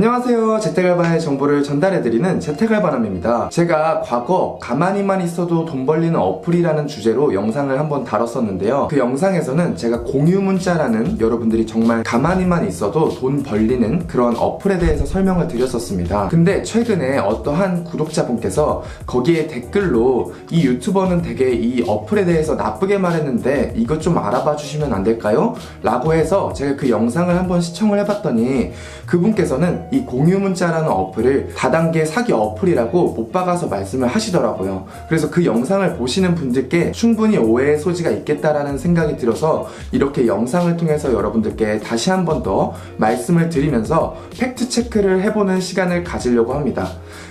안녕하세요. 재택알바의 정보를 전달해드리는 재택알바남입니다. 제가 과거 가만히만 있어도 돈 벌리는 어플이라는 주제로 영상을 한번 다뤘었는데요. 그 영상에서는 제가 공유문자라는 여러분들이 정말 가만히만 있어도 돈 벌리는 그런 어플에 대해서 설명을 드렸었습니다. 근데 최근에 어떠한 구독자분께서 거기에 댓글로 이 유튜버는 되게 이 어플에 대해서 나쁘게 말했는데 이것 좀 알아봐 주시면 안 될까요? 라고 해서 제가 그 영상을 한번 시청을 해봤더니 그분께서는 이 공유문자라는 어플을 다단계 사기 어플이라고 못 박아서 말씀을 하시더라고요. 그래서 그 영상을 보시는 분들께 충분히 오해의 소지가 있겠다라는 생각이 들어서 이렇게 영상을 통해서 여러분들께 다시 한 번 더 말씀을 드리면서 팩트 체크를 해보는 시간을 가지려고 합니다.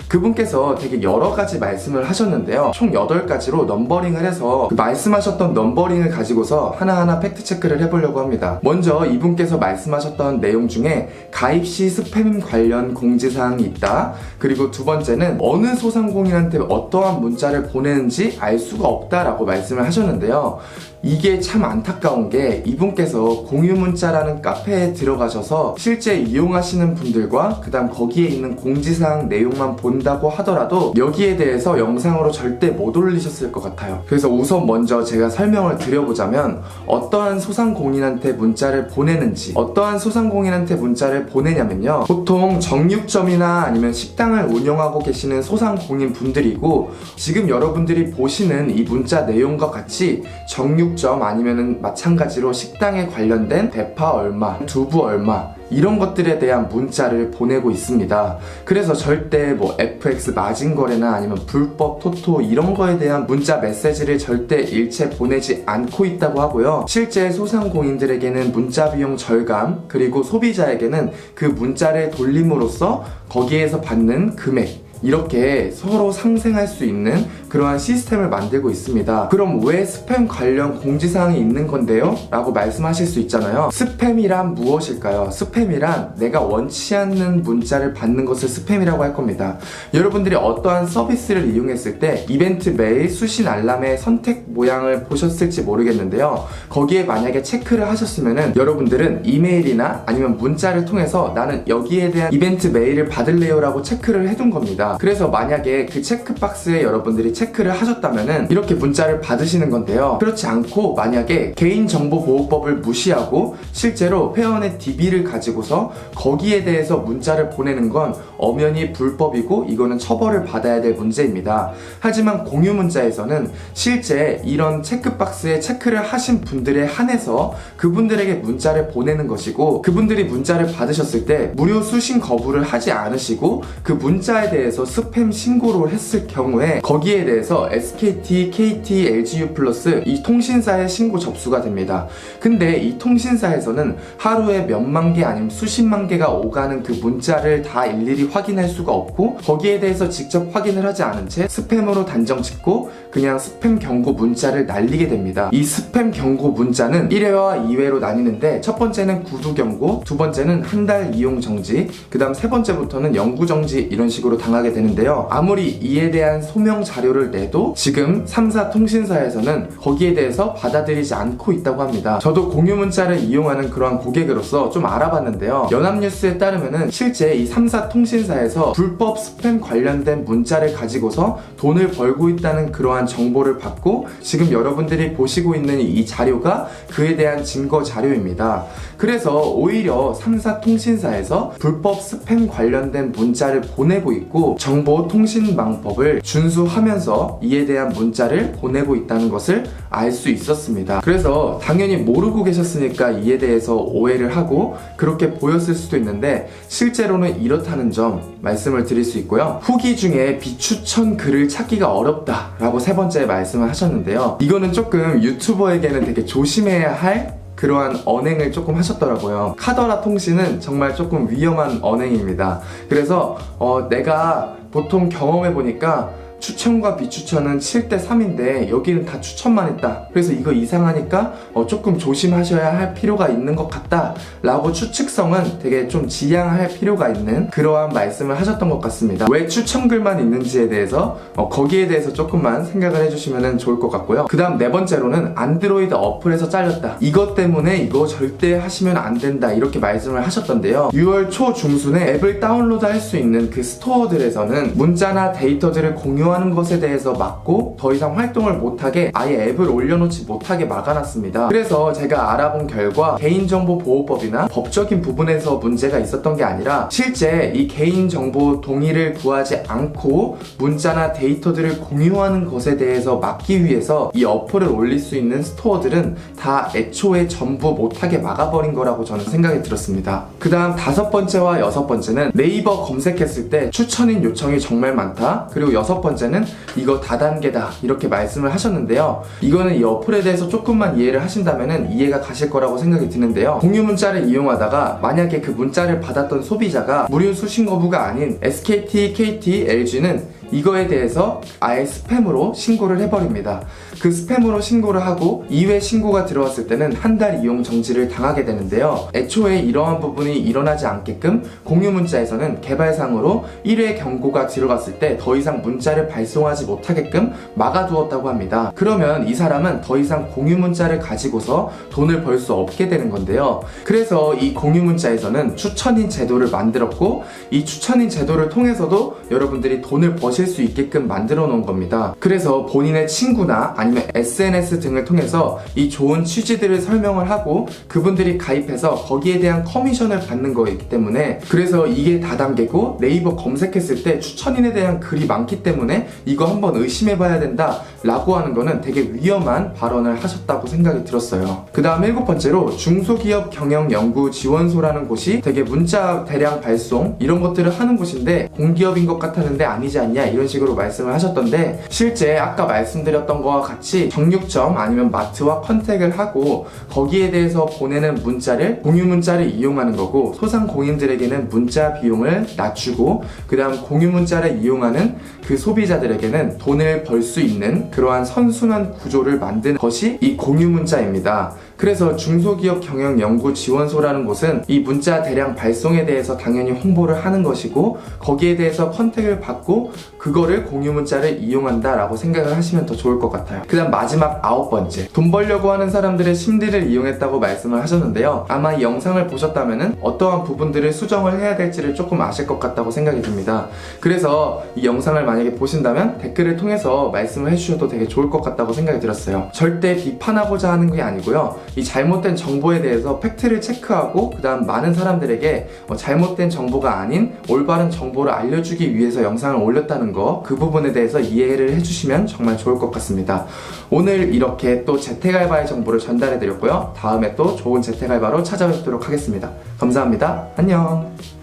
그분께서 되게 여러 가지 말씀을 하셨는데요. 총 8가지로 넘버링을 해서 그 말씀하셨던 넘버링을 가지고서 하나하나 팩트 체크를 해보려고 합니다. 먼저 이분께서 말씀하셨던 내용 중에 가입 시 스팸 관련 공지사항이 있다. 그리고 두 번째는 어느 소상공인한테 어떠한 문자를 보내는지 알 수가 없다라고 말씀을 하셨는데요. 이게 참 안타까운 게 이분께서 공유문자라는 카페에 들어가셔서 실제 이용하시는 분들과 그 다음 거기에 있는 공지사항 내용만 본다고 하더라도 여기에 대해서 영상으로 절대 못 올리셨을 것 같아요. 그래서 우선 먼저 제가 설명을 드려보자면 어떠한 소상공인한테 문자를 보내는지 어떠한 소상공인한테 문자를 보내냐면요. 보통 정육점이나 아니면 식당을 운영하고 계시는 소상공인 분들이고 지금 여러분들이 보시는 이 문자 내용과 같이 정육 음식점 아니면은 마찬가지로 식당에 관련된 대파 얼마, 두부 얼마 이런 것들에 대한 문자를 보내고 있습니다. 그래서 절대 뭐 FX 마진 거래나 아니면 불법 토토 이런 거에 대한 문자 메시지를 절대 일체 보내지 않고 있다고 하고요. 실제 소상공인들에게는 문자 비용 절감 그리고 소비자에게는 그 문자를 돌림으로써 거기에서 받는 금액 이렇게 서로 상생할 수 있는 그러한 시스템을 만들고 있습니다. 그럼 왜 스팸 관련 공지사항이 있는 건데요? 라고 말씀하실 수 있잖아요. 스팸이란 무엇일까요? 스팸이란 내가 원치 않는 문자를 받는 것을 스팸이라고 할 겁니다. 여러분들이 어떠한 서비스를 이용했을 때 이벤트 메일, 수신 알람의 선택 모양을 보셨을지 모르겠는데요. 거기에 만약에 체크를 하셨으면은 여러분들은 이메일이나 아니면 문자를 통해서 나는 여기에 대한 이벤트 메일을 받을래요 라고 체크를 해둔 겁니다. 그래서 만약에 그 체크박스에 여러분들이 체크를 하셨다면은 이렇게 문자를 받으시는 건데요. 그렇지 않고 만약에 개인정보보호법을 무시하고 실제로 회원의 DB를 가지고서 거기에 대해서 문자를 보내는 건 엄연히 불법이고 이거는 처벌을 받아야 될 문제입니다. 하지만 공유 문자에서는 실제 이런 체크박스에 체크를 하신 분들에 한해서 그분들에게 문자를 보내는 것이고 그분들이 문자를 받으셨을 때 무료 수신 거부를 하지 않으시고 그 문자에 대해서 스팸 신고를 했을 경우에 거기에 대해서 SKT, KT, LGU 플러스 이 통신사에 신고 접수가 됩니다. 근데 이 통신사에서는 하루에 몇만 개 아니면 수십만 개가 오가는 그 문자를 다 일일이 확인할 수가 없고 거기에 대해서 직접 확인을 하지 않은 채 스팸으로 단정 짓고 그냥 스팸 경고 문자를 날리게 됩니다. 이 스팸 경고 문자는 1회와 2회로 나뉘는데 첫 번째는 구두 경고, 두 번째는 한 달 이용 정지, 그 다음 세 번째부터는 영구 정지 이런 식으로 당 하게 되는데요. 아무리 이에 대한 소명 자료를 내도 지금 3사 통신사에서는 거기에 대해서 받아들이지 않고 있다고 합니다. 저도 공유 문자를 이용하는 그러한 고객으로서 좀 알아봤는데요. 연합뉴스에 따르면은 실제 이 3사 통신사에서 불법 스팸 관련된 문자를 가지고서 돈을 벌고 있다는 그러한 정보를 받고 지금 여러분들이 보시고 있는 이 자료가 그에 대한 증거 자료입니다. 그래서 오히려 3사 통신사에서 불법 스팸 관련된 문자를 보내고 있고 정보통신망법을 준수하면서 이에 대한 문자를 보내고 있다는 것을 알 수 있었습니다. 그래서 당연히 모르고 계셨으니까 이에 대해서 오해를 하고 그렇게 보였을 수도 있는데 실제로는 이렇다는 점 말씀을 드릴 수 있고요. 후기 중에 비추천 글을 찾기가 어렵다라고 세 번째 말씀을 하셨는데요. 이거는 조금 유튜버에게는 되게 조심해야 할 그러한 언행을 조금 하셨더라고요. 카더라 통신은 정말 조금 위험한 언행입니다. 그래서 어, 내가 보통 경험해 보니까 추천과 비추천은 7대 3인데 여기는 다 추천만 했다. 그래서 이거 이상하니까 어, 조금 조심하셔야 할 필요가 있는 것 같다. 라고 추측성은 되게 좀 지양할 필요가 있는 그러한 말씀을 하셨던 것 같습니다. 왜 추천글만 있는지에 대해서 어, 거기에 대해서 조금만 생각을 해주시면 좋을 것 같고요. 그 다음 네 번째로는 안드로이드 어플에서 잘렸다. 이것 때문에 이거 절대 하시면 안 된다. 이렇게 말씀을 하셨던데요. 6월 초 중순에 앱을 다운로드 할 수 있는 그 스토어들에서는 문자나 데이터들을 공유 하는 것에 대해서 막고 더 이상 활동을 못하게 아예 앱을 올려놓지 못하게 막아놨습니다. 그래서 제가 알아본 결과 개인정보보호법이나 법적인 부분에서 문제가 있었던 게 아니라 실제 이 개인정보 동의를 구하지 않고 문자나 데이터들을 공유하는 것에 대해서 막기 위해서 이 어플을 올릴 수 있는 스토어들은 다 애초에 전부 못하게 막아버린 거라고 저는 생각이 들었습니다. 그 다음 다섯 번째와 여섯 번째는 네이버 검색했을 때 추천인 요청이 정말 많다. 그리고 여섯 번째 는 이거 다단계다. 이렇게 말씀을 하셨는데요. 이거는 이 어플에 대해서 조금만 이해를 하신다면 이해가 가실 거라고 생각이 드는데요. 공유 문자를 이용하다가 만약에 그 문자를 받았던 소비자가 무료 수신 거부가 아닌 SKT, KT, LG는 이거에 대해서 아예 스팸으로 신고를 해버립니다. 그 스팸으로 신고를 하고 2회 신고가 들어왔을 때는 한 달 이용 정지를 당하게 되는데요. 애초에 이러한 부분이 일어나지 않게끔 공유 문자에서는 개발상으로 1회 경고가 들어갔을 때 더 이상 문자를 발송하지 못하게끔 막아두었다고 합니다. 그러면 이 사람은 더 이상 공유 문자를 가지고서 돈을 벌 수 없게 되는 건데요. 그래서 이 공유 문자에서는 추천인 제도를 만들었고 이 추천인 제도를 통해서도 여러분들이 돈을 버실 수 있게끔 만들어 놓은 겁니다. 그래서 본인의 친구나 아니면 SNS 등을 통해서 이 좋은 취지들을 설명을 하고 그분들이 가입해서 거기에 대한 커미션을 받는 거이기 때문에 그래서 이게 다단계고 네이버 검색했을 때 추천인에 대한 글이 많기 때문에 이거 한번 의심해 봐야 된다 라고 하는 거는 되게 위험한 발언을 하셨다고 생각이 들었어요. 그 다음 일곱 번째로 중소기업 경영 연구 지원소라는 곳이 되게 문자 대량 발송 이런 것들을 하는 곳인데 공기업인 것 같았는데 아니지 않냐 이런 식으로 말씀을 하셨던데 실제 아까 말씀드렸던 거와 같이 정육점 아니면 마트와 컨택을 하고 거기에 대해서 보내는 문자를 공유 문자를 이용하는 거고 소상 공인들에게는 문자 비용을 낮추고 그 다음 공유 문자를 이용하는 그 소비자들에게는 돈을 벌 수 있는 그러한 선순환 구조를 만든 것이 이 공유 문자입니다. 그래서 중소기업 경영 연구 지원소라는 곳은 이 문자 대량 발송에 대해서 당연히 홍보를 하는 것이고 거기에 대해서 컨택을 받고 그거를 공유 문자를 이용한다라고 생각을 하시면 더 좋을 것 같아요. 그다음 마지막 아홉 번째 돈 벌려고 하는 사람들의 심리를 이용했다고 말씀을 하셨는데요. 아마 이 영상을 보셨다면은 어떠한 부분들을 수정을 해야 될지를 조금 아실 것 같다고 생각이 듭니다. 그래서 이 영상을 만약에 보신다면 댓글을 통해서 말씀을 해주셔도 되게 좋을 것 같다고 생각이 들었어요. 절대 비판하고자 하는 게 아니고요. 이 잘못된 정보에 대해서 팩트를 체크하고 그다음 많은 사람들에게 어, 잘못된 정보가 아닌 올바른 정보를 알려주기 위해서 영상을 올렸다는 거 그 부분에 대해서 이해를 해주시면 정말 좋을 것 같습니다. 오늘 이렇게 또 재택알바의 정보를 전달해드렸고요. 다음에 또 좋은 재택알바로 찾아뵙도록 하겠습니다. 감사합니다. 안녕.